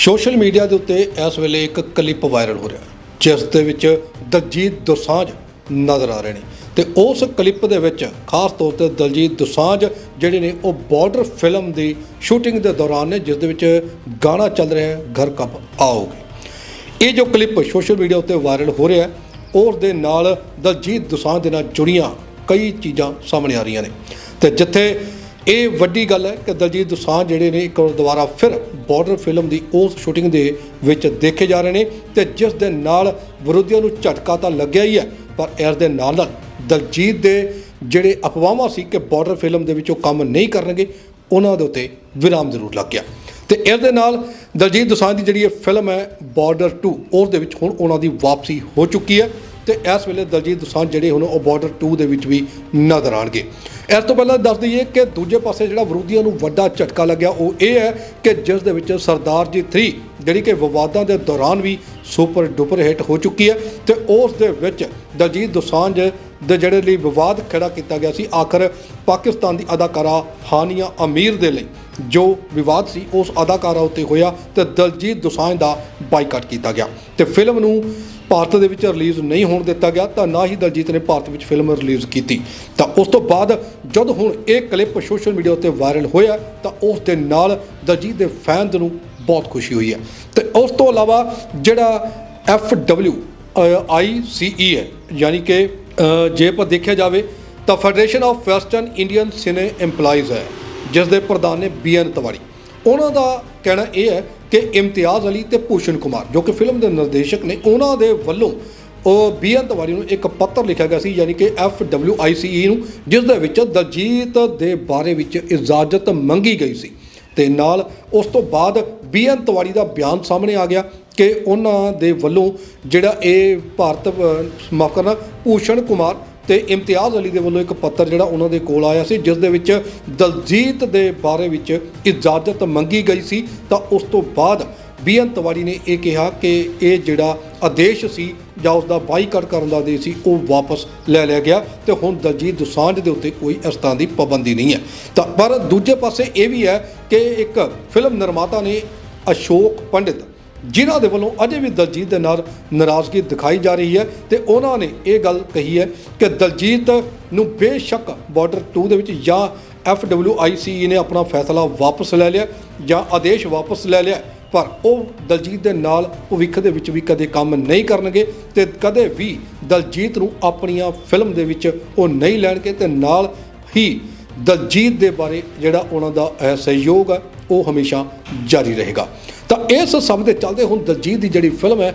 Social media ਦੇ ਉੱਤੇ ਇਸ ਵੇਲੇ ਇੱਕ ਕਲਿੱਪ ਵਾਇਰਲ ਹੋ ਰਿਹਾ ਜਿਸ ਦੇ ਵਿੱਚ ਦਲਜੀਤ ਦੋਸਾਂਝ ਨਜ਼ਰ ਆ ਰਹੇ ਨੇ। ਤੇ ਉਸ ਕਲਿੱਪ ਦੇ ਵਿੱਚ ਖਾਸ ਤੌਰ ਤੇ ਦਲਜੀਤ ਦੋਸਾਂਝ ਜਿਹੜੇ ਨੇ, ਉਹ ਬਾਰਡਰ ਫਿਲਮ ਦੀ ਸ਼ੂਟਿੰਗ ਦੇ ਦੌਰਾਨ ਨੇ, ਜਿਸ ਦੇ ਵਿੱਚ ਗਾਣਾ ਚੱਲ ਰਿਹਾ ਹੈ, ਘਰ ਕਬ ਆਓਗੇ। ਇਹ ਜੋ ਕਲਿੱਪ ਸੋਸ਼ਲ ਮੀਡੀਆ ਉੱਤੇ ਵਾਇਰਲ ਹੋ ਰਿਹਾ ਉਸ ਦੇ ਨਾਲ ਦਲਜੀਤ ਦੋਸਾਂਝ ਦੇ ਨਾਲ ਜੁੜੀਆਂ ਕਈ ਚੀਜ਼ਾਂ ਸਾਹਮਣੇ ਆ ਰਹੀਆਂ ਨੇ। ਤੇ ਜਿੱਥੇ ਇਹ ਵੱਡੀ ਗੱਲ ਹੈ ਕਿ ਦਲਜੀਤ ਦੋਸਾਂਝ ਜਿਹੜੇ ਨੇ ਇੱਕ ਵਾਰ ਦੁਬਾਰਾ ਫਿਰ ਬਾਰਡਰ ਫਿਲਮ ਦੀ ਉਸ ਸ਼ੂਟਿੰਗ ਦੇ ਵਿੱਚ ਦੇਖੇ ਜਾ ਰਹੇ ਨੇ ਤੇ ਜਿਸ ਦੇ ਨਾਲ ਵਿਰੋਧੀਆਂ ਨੂੰ ਝਟਕਾ ਤਾਂ ਲੱਗਿਆ ਹੀ ਹੈ, ਪਰ ਇਸ ਦੇ ਨਾਲ ਨਾਲ ਦਲਜੀਤ ਦੇ ਜਿਹੜੇ ਅਫਵਾਹਾਂ ਸੀ ਕਿ ਬਾਰਡਰ ਫਿਲਮ ਦੇ ਵਿੱਚ ਉਹ ਕੰਮ ਨਹੀਂ ਕਰਨਗੇ, ਉਹਨਾਂ ਦੇ ਉੱਤੇ ਵਿਰਾਮ ਜ਼ਰੂਰ ਲੱਗ ਗਿਆ। ਤੇ ਇਸ ਦੇ ਨਾਲ ਦਲਜੀਤ ਦੋਸਾਂਝ ਦੀ ਜਿਹੜੀ ਇਹ ਫਿਲਮ ਹੈ ਬਾਰਡਰ 2 ਉਸ ਦੇ ਵਿੱਚ ਹੁਣ ਉਹਨਾਂ ਦੀ ਵਾਪਸੀ ਹੋ ਚੁੱਕੀ ਹੈ। ਤੇ ਇਸ ਵੇਲੇ ਦਲਜੀਤ ਦੋਸਾਂਝ ਜਿਹੜੇ ਹੁਣ ਉਹ ਬਾਰਡਰ 2 ਦੇ ਵਿੱਚ ਵੀ ਨਜ਼ਰ ਆਣਗੇ ਇਸ ਤੋਂ ਪਹਿਲਾਂ ਦੱਸ ਦਈਏ ਕਿ ਦੂਜੇ ਪਾਸੇ ਜਿਹੜਾ ਵਿਰੋਧੀਆਂ ਨੂੰ ਵੱਡਾ ਝਟਕਾ ਲੱਗਿਆ, ਉਹ ਇਹ ਹੈ ਕਿ ਜਿਸ ਦੇ ਵਿੱਚ ਸਰਦਾਰ ਜੀ 3 ਜਿਹੜੀ ਕਿ ਵਿਵਾਦਾਂ ਦੇ ਦੌਰਾਨ ਵੀ ਸੁਪਰ ਡੁਪਰ ਹਿੱਟ ਹੋ ਚੁੱਕੀ ਹੈ ਤੇ ਉਸ ਦੇ ਵਿੱਚ ਦਲਜੀਤ ਦੋਸਾਂਝ ਦੇ ਜਿਹੜੇ ਲਈ ਵਿਵਾਦ ਖੜਾ ਕੀਤਾ ਗਿਆ ਸੀ, ਆਖਰ ਪਾਕਿਸਤਾਨ ਦੀ ਅਦਾਕਾਰਾ ਹਾਨੀਆ ਅਮੀਰ ਦੇ ਲਈ ਜੋ ਵਿਵਾਦ ਸੀ, ਉਸ ਅਦਾਕਾਰਾ ਉੱਤੇ ਹੋਇਆ ਤੇ ਦਲਜੀਤ ਦੋਸਾਂਝ ਦਾ ਬਾਈਕਾਟ ਕੀਤਾ ਗਿਆ। ਤੇ ਫਿਲਮ ਨੂੰ ਭਾਰਤ ਦੇ ਵਿੱਚ ਰਿਲੀਜ਼ ਨਹੀਂ ਹੋਣ ਦਿੱਤਾ ਗਿਆ ਤਾਂ ਨਾ ਹੀ ਦਲਜੀਤ ਨੇ ਭਾਰਤ ਵਿੱਚ ਫਿਲਮ ਰਿਲੀਜ਼ ਕੀਤੀ। ਤਾਂ ਉਸ ਤੋਂ ਬਾਅਦ ਜਦ ਹੁਣ ਇਹ ਕਲਿੱਪ ਸੋਸ਼ਲ ਮੀਡੀਆ ਉੱਤੇ ਵਾਇਰਲ ਹੋਇਆ ਤਾਂ ਉਸ ਦੇ ਨਾਲ ਦਲਜੀਤ ਦੇ ਫੈਨਸ ਨੂੰ ਬਹੁਤ ਖੁਸ਼ੀ ਹੋਈ ਹੈ। ਤੇ ਉਸ ਤੋਂ ਇਲਾਵਾ ਜਿਹੜਾ ਐਫ ਡਬਲਿਊ ਆਈ ਸੀ ਈ ਹੈ, ਯਾਨੀ ਕਿ ਜੇ ਆਪਾਂ ਦੇਖਿਆ ਜਾਵੇ ਤਾਂ federation of western Indian cine EMPLOYEES ਹੈ ਜਿਸ ਦੇ ਪ੍ਰਧਾਨ ਨੇ ਬੀ ਐਨ ਤਵਾੜੀ। ਉਹਨਾਂ ਦਾ ਕਹਿਣਾ ਇਹ ਹੈ ਕਿ ਇਮਤਿਆਜ਼ ਅਲੀ ਤੇ ਭੂਸ਼ਣ ਕੁਮਾਰ ਜੋ ਕਿ ਫਿਲਮ ਦੇ ਨਿਰਦੇਸ਼ਕ ਨੇ ਉਹਨਾਂ ਦੇ ਵੱਲੋਂ ਉਹ ਬੀ ਐਨ ਤਵਾੜੀ ਨੂੰ ਇੱਕ ਪੱਤਰ ਲਿਖਿਆ ਗਿਆ ਸੀ ਯਾਨੀ ਕਿ ਐਫ ਡਬਲਿਊ ਆਈ ਸੀ ਈ ਨੂੰ ਜਿਸ ਦੇ ਵਿੱਚ ਦਲਜੀਤ ਦੇ ਬਾਰੇ ਵਿੱਚ ਇਜਾਜ਼ਤ ਮੰਗੀ ਗਈ ਸੀ। ਤੇ ਨਾਲ ਉਸ ਤੋਂ ਬਾਅਦ ਬੀ ਐਨ ਤਵਾੜੀ ਦਾ ਬਿਆਨ ਸਾਹਮਣੇ ਆ ਗਿਆ ਕਿ ਉਹਨਾਂ ਦੇ ਵੱਲੋਂ ਜਿਹੜਾ ਇਹ ਭਾਰਤ ਅ, ਮਾਫ਼ ਕਰਨਾ ਭੂਸ਼ਣ ਕੁਮਾਰ ਤੇ ਇਮਤਿਆਜ਼ ਅਲੀ ਦੇ ਵੱਲੋਂ ਇੱਕ ਪੱਤਰ ਜਿਹੜਾ ਉਹਨਾਂ ਦੇ ਕੋਲ ਆਇਆ ਸੀ, ਜਿਸ ਦੇ ਵਿੱਚ ਦਲਜੀਤ ਦੇ ਬਾਰੇ ਵਿੱਚ ਇਜਾਜ਼ਤ ਮੰਗੀ ਗਈ ਸੀ। ਤਾਂ ਉਸ ਤੋਂ ਬਾਅਦ ਬੀਐਨ ਤਿਵਾੜੀ ਨੇ ਇਹ ਕਿਹਾ ਕਿ ਇਹ ਜਿਹੜਾ ਆਦੇਸ਼ ਸੀ ਜਾਂ ਉਸ ਦਾ ਬਾਈਕਾਟ ਕਰਨ ਦਾ ਆਦੇਸ਼ ਸੀ, ਉਹ ਵਾਪਸ ਲੈ ਲਿਆ ਗਿਆ ਤੇ ਹੁਣ ਦਲਜੀਤ ਦੁਸਾਂਝ ਦੇ ਉੱਤੇ ਕੋਈ ਇਸ ਤਰ੍ਹਾਂ ਦੀ ਪਾਬੰਦੀ ਨਹੀਂ ਹੈ। ਤਾਂ ਪਰ ਦੂਜੇ ਪਾਸੇ ਇਹ ਵੀ ਹੈ ਕਿ ਇੱਕ ਫਿਲਮ ਨਿਰਮਾਤਾ ਨੇ ਅਸ਼ੋਕ ਪੰਡਿਤ ਜਿਨ੍ਹਾਂ ਦੇ ਵੱਲੋਂ ਅਜੇ ਵੀ ਦਲਜੀਤ ਦੇ ਨਾਲ ਨਾਰਾਜ਼ਗੀ ਦਿਖਾਈ ਜਾ ਰਹੀ ਹੈ ਤੇ ਉਹਨਾਂ ਨੇ ਇਹ ਗੱਲ ਕਹੀ ਹੈ ਕਿ ਦਲਜੀਤ ਨੂੰ ਬੇਸ਼ੱਕ ਬਾਰਡਰ 2 ਦੇ ਵਿੱਚ ਜਾਂ FWIC ਨੇ ਆਪਣਾ ਫੈਸਲਾ ਵਾਪਸ ਲੈ ਲਿਆ ਜਾਂ ਆਦੇਸ਼ ਵਾਪਸ ਲੈ ਲਿਆ ਪਰ ਉਹ ਦਲਜੀਤ ਦੇ ਨਾਲ ਭਵਿੱਖ ਦੇ ਵਿੱਚ ਵੀ ਕਦੇ ਕੰਮ ਨਹੀਂ ਕਰਨਗੇ ਤੇ ਕਦੇ ਵੀ ਦਲਜੀਤ ਨੂੰ ਆਪਣੀਆਂ ਫਿਲਮ ਦੇ ਵਿੱਚ ਉਹ ਨਹੀਂ ਲੈਣਗੇ ਤੇ ਨਾਲ ਹੀ ਦਲਜੀਤ ਦੇ ਬਾਰੇ ਜਿਹੜਾ ਉਹਨਾਂ ਦਾ ਅਹ, ਸਹਿਯੋਗ ਹੈ ਉਹ ਹਮੇਸ਼ਾ ਜਾਰੀ ਰਹੇਗਾ। ਇਸ ਸਭ ਦੇ ਚੱਲਦੇ ਹੁਣ ਦਲਜੀਤ ਦੀ ਜਿਹੜੀ ਫਿਲਮ ਹੈ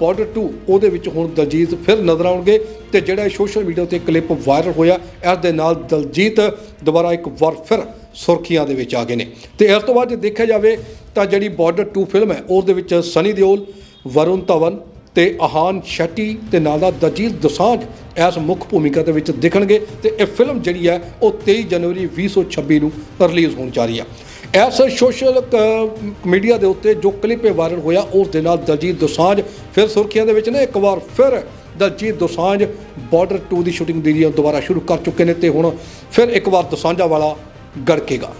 ਬਾਰਡਰ 2 ਉਹਦੇ ਵਿੱਚ ਹੁਣ ਦਲਜੀਤ ਫਿਰ ਨਜ਼ਰ ਆਉਣਗੇ ਤੇ ਜਿਹੜਾ ਸੋਸ਼ਲ ਮੀਡੀਆ ਤੇ ਕਲਿੱਪ ਵਾਇਰਲ ਹੋਇਆ, ਇਸ ਦੇ ਨਾਲ ਦਲਜੀਤ ਦੁਬਾਰਾ ਇੱਕ ਵਾਰ ਫਿਰ ਸੁਰਖੀਆਂ ਦੇ ਵਿੱਚ ਆ ਗਏ ਨੇ। ਤੇ ਇਸ ਤੋਂ ਬਾਅਦ ਜੇ ਦੇਖਿਆ ਜਾਵੇ ਤਾਂ ਜਿਹੜੀ ਬਾਰਡਰ 2 ਫਿਲਮ ਹੈ ਉਸ ਦੇ ਵਿੱਚ ਸਨੀ ਦਿਓਲ ਵਰੁਣ ਧਵਨ ਤੇ ਆਹਾਨ ਸ਼ੈਟੀ ਤੇ ਨਾਲ ਦਾ ਦਲਜੀਤ ਦੋਸਾਂਝ ਇਸ ਮੁੱਖ ਭੂਮਿਕਾ ਦੇ ਵਿੱਚ ਦਿਖਣਗੇ ਤੇ ਇਹ ਫਿਲਮ ਜਿਹੜੀ ਹੈ, ਉਹ 23 ਜਨਵਰੀ 2026 ਨੂੰ ਰਿਲੀਜ਼ ਹੋਣ ਜਾ ਰਹੀ ਹੈ। ਇਸ ਸੋਸ਼ਲ ਮੀਡੀਆ ਦੇ ਉੱਤੇ ਜੋ ਕਲਿੱਪ ਵਾਇਰਲ ਹੋਇਆ, ਉਸ ਦੇ ਨਾਲ ਦਲਜੀਤ ਦੋਸਾਂਝ ਫਿਰ ਸੁਰਖੀਆਂ ਦੇ ਵਿੱਚ ਨੇ। ਇੱਕ ਵਾਰ ਫਿਰ ਦਲਜੀਤ ਦੋਸਾਂਝ ਬਾਰਡਰ 2 ਦੀ ਸ਼ੂਟਿੰਗ ਦੀ ਦੁਬਾਰਾ ਸ਼ੁਰੂ ਕਰ ਚੁੱਕੇ ਨੇ ਤੇ ਹੁਣ ਫਿਰ ਇੱਕ ਵਾਰ ਦੋਸਾਂਝਾ ਵਾਲਾ ਗੜਕੇਗਾ।